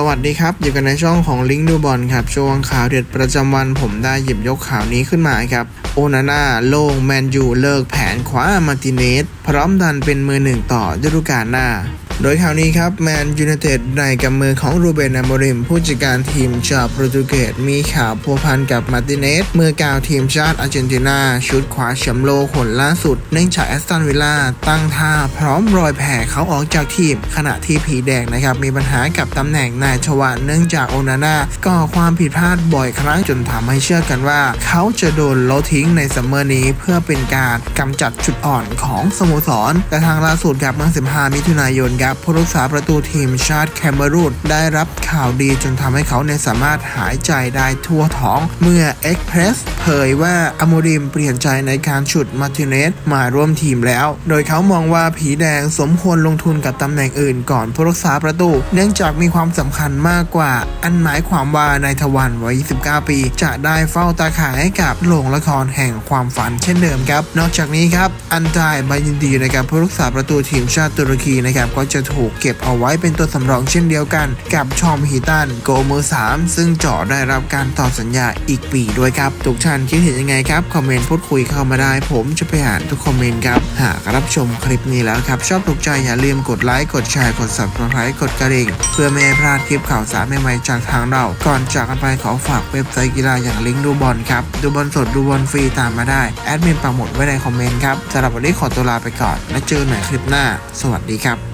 สวัสดีครับ อยู่กันในช่องของลิงก์ดูบอลครับ ช่วงข่าวเด็ดประจำวันผมได้หยิบยกข่าวนี้ขึ้นมาครับ โอนาน่าโล่งแมนยูเลิกแผนคว้ามาร์ติเนสพร้อมดันเป็นมือหนึ่งต่อฤดูกาลหน้า โดยข่าวนี้ครับแมนยูไนเต็ดในกำมือของรูเบนอโมริม ผู้จัดการทีมชาวโปรตุเกสมีข่าวพัวพันกับมาติเนสเมื่อกาวทีมชาติอาร์เจนตินา ชุดคว้าแชมป์โลกคนล่าสุดเนื่องจากแอสตันวิลล่าตั้งท่าพร้อมรอยแผ่เขาออกจากทีม ขณะที่ผีแดงนะครับมีปัญหากับตำแหน่งนายชวานเนื่องจากโอนาน่าก่อความผิดพลาดบ่อยครั้งจนทำให้เชื่อกันว่า เขาจะโดนโลดทิ้งในซัมเมอร์นี้เพื่อเป็นการกำจัดจุดอ่อนของสโมสรแต่ทางล่าสุดกับเมื่อ 15 มิถุนายนครับผู้รักษาประตูทีมชาติแคเมรูนได้รับข่าวดีจนทำให้เขาเนี่ยสามารถหายใจได้ทั่วท้อง เมื่อเอ็กเพรสเผยว่าอโมริมเปลี่ยนใจในการฉุดมาร์ติเนสมาร่วมทีมแล้ว โดยเขามองว่าผีแดงสมควรลงทุนกับตำแหน่งอื่นก่อนผู้รักษาประตู เนื่องจากมีความสำคัญมากกว่า อันหมายความว่านายทวันวัย 29 ปี จะได้เฝ้าตาข่ายให้กับโรงละครแห่งความฝันเช่นเดิมครับ นอกจากนี้ครับ อันตายบายินดีนะครับผู้รักษาประตูทีมชาติตุรกีนะครับก็จะจะถูกเก็บเอาไว้เป็นตัวสำรองเช่นเดียวกัน กับชอมฮีตันโกมือ 3 ซึ่งเจาะได้รับการต่อสัญญาอีกปีด้วยครับ ทุกท่านคิดเห็นยังไงครับ คอมเมนต์พูดคุยเข้ามาได้ ผมจะไปอ่านทุกคอมเมนต์ครับ หากรับชมคลิปนี้แล้วครับ ชอบถูกใจอย่าลืมกดไลค์กดแชร์กด subscribe กดกระดิ่ง เพื่อไม่ให้พลาดคลิปข่าวสารใหม่ๆจากทางเรา ก่อนจากกันไปขอฝากเว็บไซต์กีฬาอย่างลิงก์ดูบอลครับดูบอลสดดูบอลฟรีตามมาได้แอดมินปักหมุดไว้ในคอมเมนต์ครับสำหรับวันนี้ขอตัวลาไปก่อน แล้วเจอกันใหม่คลิปหน้า สวัสดีครับ